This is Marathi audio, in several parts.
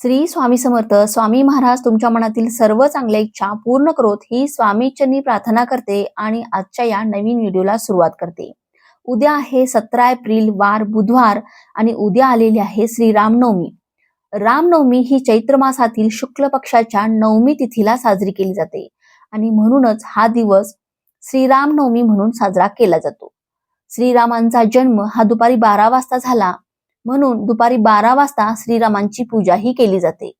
श्री स्वामी समर्थ स्वामी महाराज तुमच्या मनातील सर्व चांगल्या इच्छा पूर्ण करोत ही स्वामीचरणी प्रार्थना करते आणि आजच्या या नवीन व्हिडिओला सुरुवात करते. उद्या आहे सतरा एप्रिल वार बुधवार आणि उद्या आलेली आहे श्री रामनवमी. रामनवमी ही चैत्र मासातील शुक्ल पक्षाच्या नवमी तिथीला साजरी केली जाते आणि म्हणूनच हा दिवस श्रीरामनवमी म्हणून साजरा केला जातो. श्रीरामांचा जन्म हा दुपारी बारा वाजता झाला म्हणून दुपारी बारा वाजता श्रीरामांची पूजाही केली जाते.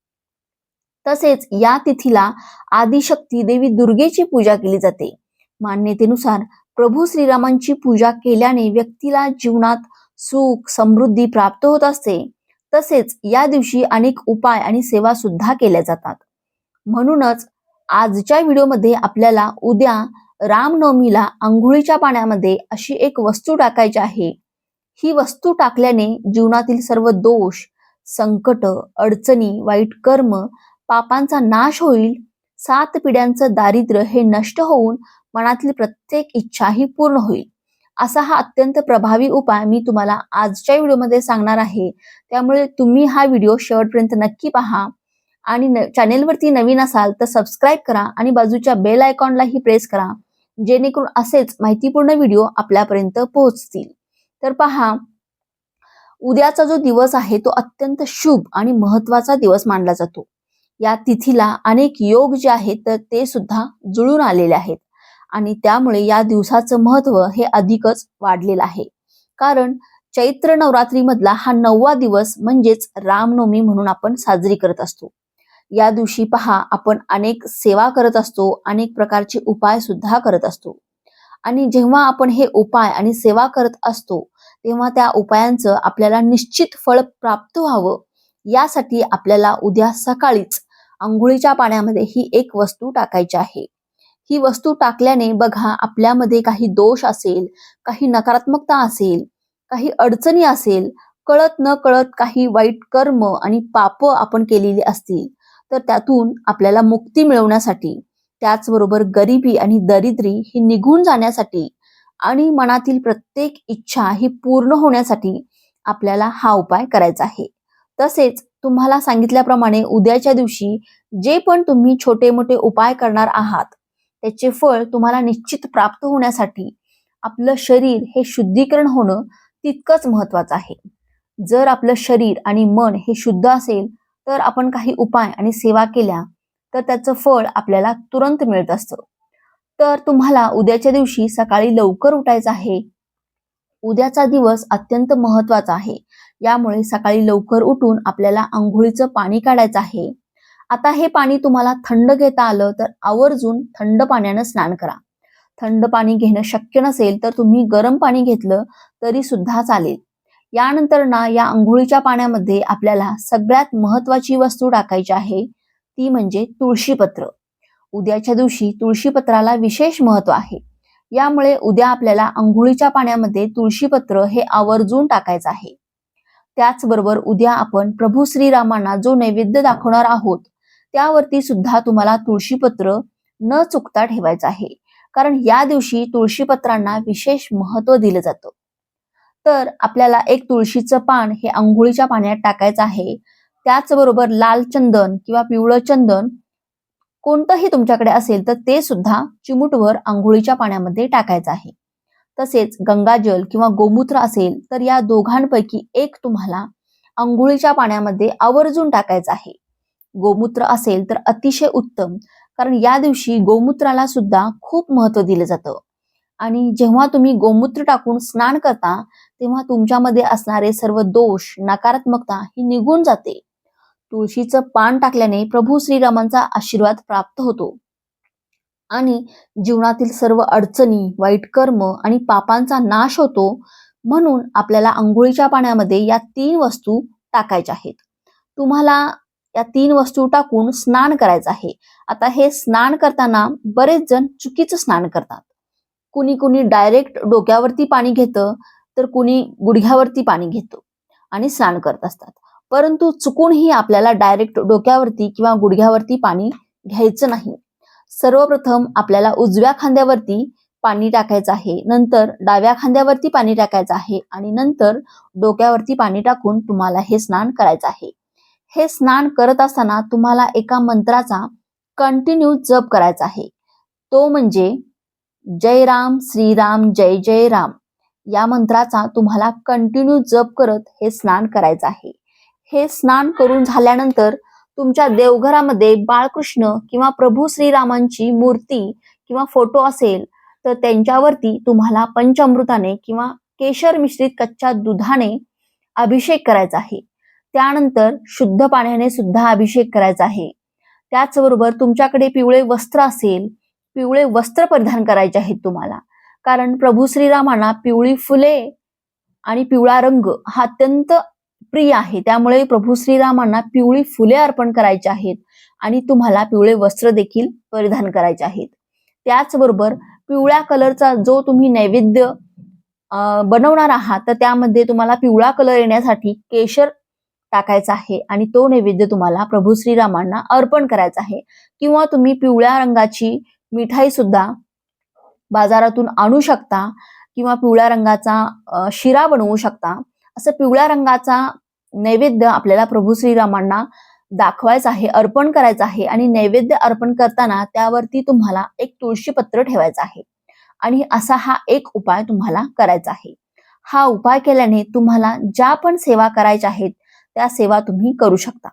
तसेच या तिथीला आदिशक्ती देवी दुर्गेची पूजा केली जाते. मान्यतेनुसार प्रभू श्रीरामांची पूजा केल्याने व्यक्तीला जीवनात सुख समृद्धी प्राप्त होत असते. तसेच या दिवशी अनेक उपाय आणि सेवा सुद्धा केल्या जातात. म्हणूनच आजच्या व्हिडिओमध्ये आपल्याला उद्या रामनवमीला आंघोळीच्या पाण्यामध्ये अशी एक वस्तू टाकायची आहे. ही वस्तू टाकल्याने जीवनातील सर्व दोष संकट अडचणी वाईट कर्म पापांचा नाश होईल. सात पिढ्यांचं दारिद्र्य हे नष्ट होऊन मनातील प्रत्येक इच्छा ही पूर्ण होईल. असा हा अत्यंत प्रभावी उपाय मी तुम्हाला आजच्या व्हिडिओमध्ये सांगणार आहे. त्यामुळे तुम्ही हा व्हिडिओ शेवटपर्यंत नक्की पहा. आणि चॅनेलवरती नवीन असाल तर सबस्क्राईब करा आणि बाजूच्या बेल आयकॉनलाही प्रेस करा. जेणेकरून असेच माहितीपूर्ण व्हिडिओ आपल्यापर्यंत पोहोचतील. तर पहा उद्याचा जो दिवस आहे तो अत्यंत शुभ आणि महत्त्वाचा दिवस मानला जातो. या तिथीला अनेक योग जे आहेत तर ते सुद्धा जुळून आलेले आहेत. आणि त्यामुळे या दिवसाचं महत्त्व हे अधिकच वाढलेलं आहे. कारण चैत्र नवरात्रीमधला हा नववा दिवस म्हणजेच रामनवमी म्हणून आपण साजरी करत असतो. या दिवशी पहा आपण अनेक सेवा करत असतो अनेक प्रकारचे उपाय सुद्धा करत असतो. आणि जेव्हा आपण हे उपाय आणि सेवा करत असतो तेव्हा त्या उपायांचं आपल्याला निश्चित फळ प्राप्त व्हावं. यासाठी आपल्याला उद्या सकाळीच आंघोळीच्या पाण्यामध्ये ही एक वस्तू टाकायची आहे. ही वस्तू टाकल्याने बघा आपल्यामध्ये काही दोष असेल काही नकारात्मकता असेल काही अडचणी असेल कळत न कळत काही वाईट कर्म आणि पाप आपण केलेली असतील तर त्यातून आपल्याला मुक्ती मिळवण्यासाठी त्याचबरोबर गरिबी आणि दरिद्री ही निघून जाण्यासाठी आणि मनातील प्रत्येक इच्छा ही पूर्ण होण्यासाठी आपल्याला हा उपाय करायचा आहे. तसेच तुम्हाला सांगितल्याप्रमाणे उद्याच्या दिवशी जे पण तुम्ही छोटे मोठे उपाय करणार आहात त्याचे फळ तुम्हाला निश्चित प्राप्त होण्यासाठी आपलं शरीर हे शुद्धीकरण होणं तितकंच महत्वाचं आहे. जर आपलं शरीर आणि मन हे शुद्ध असेल तर आपण काही उपाय आणि सेवा केल्या तर त्याचं फळ आपल्याला तुरंत मिळत असतं. तर तुम्हाला उद्याच्या दिवशी सकाळी लवकर उठायचं आहे. उद्याचा दिवस अत्यंत महत्त्वाचा आहे. यामुळे सकाळी लवकर उठून आपल्याला आंघोळीचं पाणी काढायचं आहे. आता हे पाणी तुम्हाला थंड घेता आलं तर आवर्जून थंड पाण्यानं स्नान करा. थंड पाणी घेणं शक्य नसेल तर तुम्ही गरम पाणी घेतलं तरी सुद्धा चालेल. यानंतर ना या आंघोळीच्या पाण्यामध्ये आपल्याला सगळ्यात महत्वाची वस्तू टाकायची आहे. ती म्हणजे तुळशीपत्र. उद्याच्या दिवशी तुळशीपत्राला विशेष महत्त्व आहे. यामुळे उद्या आपल्याला आंघोळीच्या पाण्यामध्ये तुळशीपत्र हे आवर्जून टाकायचं आहे. त्याचबरोबर उद्या आपण प्रभू श्रीरामांना जो नैवेद्य दाखवणार आहोत त्यावरती सुद्धा तुम्हाला तुळशीपत्र न चुकता ठेवायचं आहे. कारण या दिवशी तुळशीपत्रांना विशेष महत्त्व दिलं जातं. तर आपल्याला एक तुळशीचं पान हे आंघोळीच्या पाण्यात टाकायचं आहे. त्याचबरोबर लाल चंदन किंवा पिवळं चंदन कोणतंही तुमच्याकडे असेल तर ते सुद्धा चिमूटवर आंघोळीच्या पाण्यामध्ये टाकायचं आहे. तसेच गंगाजल किंवा गोमूत्र असेल तर या दोघांपैकी एक तुम्हाला आंघोळीच्या पाण्यामध्ये आवर्जून टाकायचं आहे. गोमूत्र असेल तर अतिशय उत्तम कारण या दिवशी गोमूत्राला सुद्धा खूप महत्त्व दिलं जातं. आणि जेव्हा तुम्ही गोमूत्र टाकून स्नान करता तेव्हा तुमच्यामध्ये असणारे सर्व दोष नकारात्मकता ही निघून जाते. तुळशीचं पान टाकल्याने प्रभू श्रीरामांचा आशीर्वाद प्राप्त होतो. आणि जीवनातील सर्व अडचणी वाईट कर्म आणि पापांचा नाश होतो म्हणून आपल्याला आंघोळीच्या पाण्यामध्ये या तीन वस्तू टाकायच्या आहेत. तुम्हाला या तीन वस्तू टाकून स्नान करायचं आहे. आता हे स्नान करताना बरेच जण चुकीचं स्नान करतात. कुणी कुणी डायरेक्ट डोक्यावरती पाणी घेतं तर कुणी गुडघ्यावरती पाणी घेतो आणि स्नान करत असतात. परंतु चुकूनही आपल्याला डायरेक्ट डोक्यावरती किंवा गुडघ्यावरती पाणी घ्यायचं नाही. सर्वप्रथम आपल्याला उजव्या खांद्यावरती पाणी टाकायचं आहे नंतर डाव्या खांद्यावरती पाणी टाकायचं आहे आणि नंतर डोक्यावरती पाणी टाकून तुम्हाला हे स्नान करायचं आहे. हे स्नान करत असताना तुम्हाला एका मंत्राचा कंटिन्यू जप करायचा आहे. तो म्हणजे जय राम श्रीराम जय जय राम या मंत्राचा तुम्हाला कंटिन्यू जप करत हे स्नान करायचं आहे. हे स्नान करून झाल्यानंतर तुमच्या देवघरामध्ये बाळकृष्ण किंवा प्रभू श्रीरामांची मूर्ती किंवा फोटो असेल तर त्यांच्यावरती तुम्हाला पंचामृताने किंवा केशर मिश्रित कच्च्या दुधाने अभिषेक करायचा आहे. त्यानंतर शुद्ध पाण्याने सुद्धा अभिषेक करायचा आहे. त्याचबरोबर तुमच्याकडे पिवळे वस्त्र असेल पिवळे वस्त्र परिधान करायचे आहेत तुम्हाला. कारण प्रभू श्रीरामांना पिवळी फुले आणि पिवळा रंग हा अत्यंत प्रिय आहे. त्यामुळे प्रभू श्रीरामांना पिवळी फुले अर्पण करायची आहेत आणि तुम्हाला पिवळे वस्त्र देखील परिधान करायचे आहेत. त्याचबरोबर पिवळ्या कलरचा जो तुम्ही नैवेद्य बनवणार आहात तर त्यामध्ये तुम्हाला पिवळा कलर येण्यासाठी केशर टाकायचा आहे आणि तो नैवेद्य तुम्हाला प्रभू श्रीरामांना अर्पण करायचा आहे. किंवा तुम्ही पिवळ्या रंगाची मिठाई सुद्धा बाजारातून आणू शकता किंवा पिवळ्या रंगाचा शिरा बनवू शकता. असं पिवळ्या रंगाचा नैवेद्य आपल्याला प्रभू श्रीरामांना दाखवायचं आहे अर्पण करायचं आहे आणि नैवेद्य अर्पण करताना त्यावरती तुम्हाला एक तुळशी पत्र ठेवायचं आहे. आणि असा हा एक उपाय तुम्हाला करायचा आहे. हा उपाय केल्याने तुम्हाला ज्या पण सेवा करायच्या आहेत त्या सेवा तुम्ही करू शकता.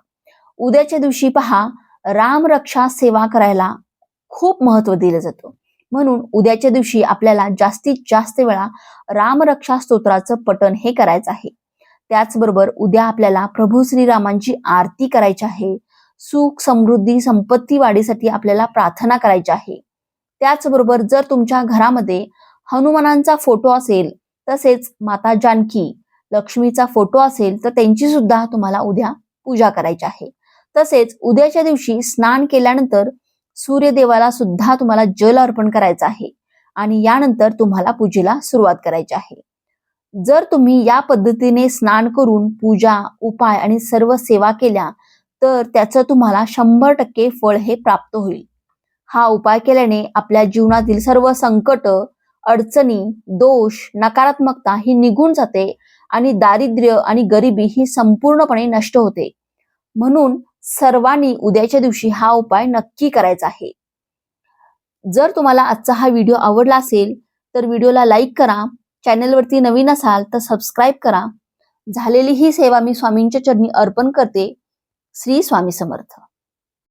उद्याच्या दिवशी पहा रामरक्षा सेवा करायला खूप महत्त्व दिलं जातं. म्हणून उद्याच्या दिवशी आपल्याला जास्तीत जास्त वेळा रामरक्षा स्तोत्राचं पठण हे करायचं आहे. त्याचबरोबर उद्या आपल्याला प्रभू श्रीरामांची आरती करायची आहे. सुख समृद्धी संपत्ती वाढीसाठी आपल्याला प्रार्थना करायची आहे. त्याचबरोबर जर तुमच्या घरामध्ये हनुमानांचा फोटो असेल तसेच माता जानकी लक्ष्मीचा फोटो असेल तर त्यांची सुद्धा तुम्हाला उद्या पूजा करायची आहे. तसेच उद्याच्या दिवशी स्नान केल्यानंतर सूर्यदेवाला सुद्धा तुम्हाला जल अर्पण करायचं आहे. आणि यानंतर तुम्हाला पूजेला सुरुवात करायची आहे. जर तुम्ही या पद्धतीने स्नान करून पूजा उपाय आणि सर्व सेवा केल्या तर त्याचं तुम्हाला शंभर टक्के फळ हे प्राप्त होईल. हा उपाय केल्याने आपल्या जीवनातील सर्व संकट अडचणी दोष नकारात्मकता ही निघून जाते आणि दारिद्र्य आणि गरिबी ही संपूर्णपणे नष्ट होते. म्हणून सर्वांनी उद्याच्या दिवशी हा उपाय नक्की करायचा आहे. जर तुम्हाला आजचा हा व्हिडिओ आवडला असेल तर व्हिडिओला लाईक करा चॅनलवरती नवीन असाल तर सबस्क्राईब करा. झालेली ही सेवा मी स्वामींच्या चरणी अर्पण करते. श्री स्वामी समर्थ.